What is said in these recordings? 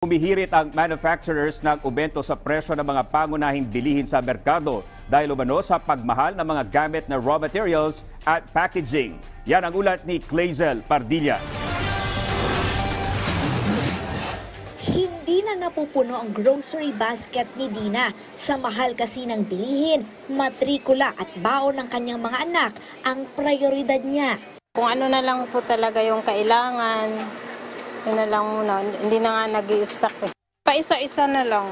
Humihirit ang manufacturers ng ubento sa presyo ng mga pangunahing bilihin sa merkado dahil umano sa pagmahal ng mga gamit na raw materials at packaging. Yan ang ulat ni Clazel Pardilla. Hindi na napupuno ang grocery basket ni Dina sa mahal kasi ng bilihin, matrikula at baon ng kanyang mga anak ang prioridad niya. Kung ano na lang po talaga yung kailangan, yun na lang muna. Hindi na nga nag stock eh. Paisa-isa na lang.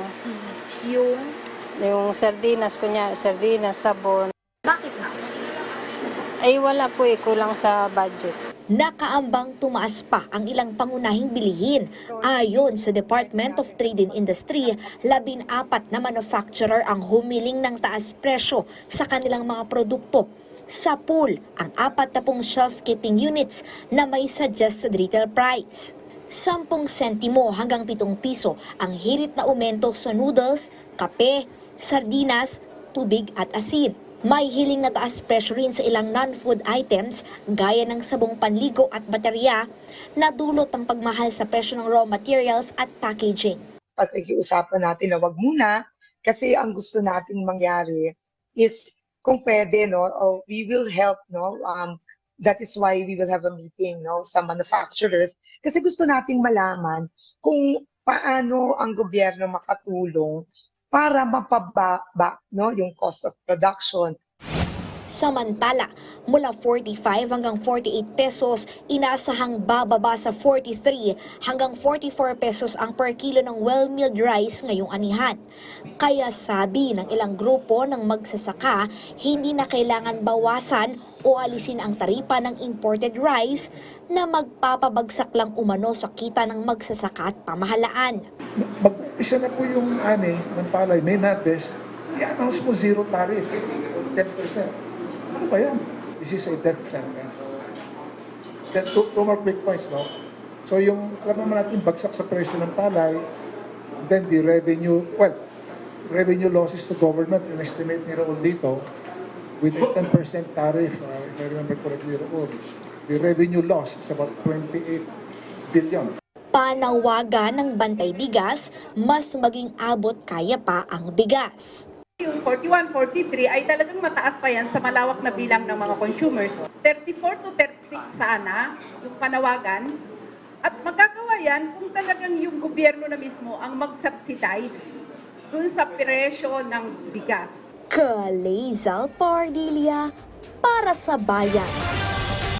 Yung Yung sardinas, kunya sardinas, sabon. bakit na? Ay wala po eh, kulang sa budget. Nakaambang tumaas pa ang ilang pangunahing bilihin. Ayon sa Department of Trade and Industry, labin apat na manufacturer ang humiling ng taas presyo sa kanilang mga produkto. Sa pool, ang apat na pong shelf-keeping units na may suggested retail price. 10 sentimo hanggang 7 piso ang hirit na aumento sa noodles, kape, sardinas, tubig at asin. May hiling na taas presyo rin sa ilang non-food items gaya ng sabong panligo at baterya na dulot ng pagmahal sa presyo ng raw materials at packaging. pag-iusapan natin na wag muna kasi ang gusto nating mangyari is kung pwede no or we will help no um that is why we will have a meeting no sa manufacturers. Kasi gusto nating malaman kung paano ang gobyerno makatulong para mapababa no yung cost of production Samantala, mula 45 hanggang 48 pesos, inaasahang bababa sa 43 hanggang 44 pesos ang per kilo ng well-milled rice ngayong anihan. Kaya sabi ng ilang grupo ng magsasaka, hindi na kailangan bawasan o alisin ang taripa ng imported rice na magpapabagsak lang umano sa kita ng magsasaka at pamahalaan. Mag-isa na po yung ani ng palay, main harvest, i-announce mo zero tariff, 10%. Ano ba yan? This is a death sentence. Then, two, two more quick points, no? So yung, alam naman natin, bagsak sa presyo ng palay, then the revenue, well, revenue losses to government, in estimate ni Raul dito, with a 10% tariff, uh, if I remember correctly, Raul, the revenue loss is about 28 billion. Panawagan ng bantay bigas, mas maging abot kaya pa ang bigas. Yung 41, 43 ay talagang mataas pa yan sa malawak na bilang ng mga consumers. 34 to 36 sana yung panawagan. At magagawa yan kung talagang yung gobyerno na mismo ang mag-subsidize dun sa presyo ng bigas. Kalezal Pardilia para sa bayan.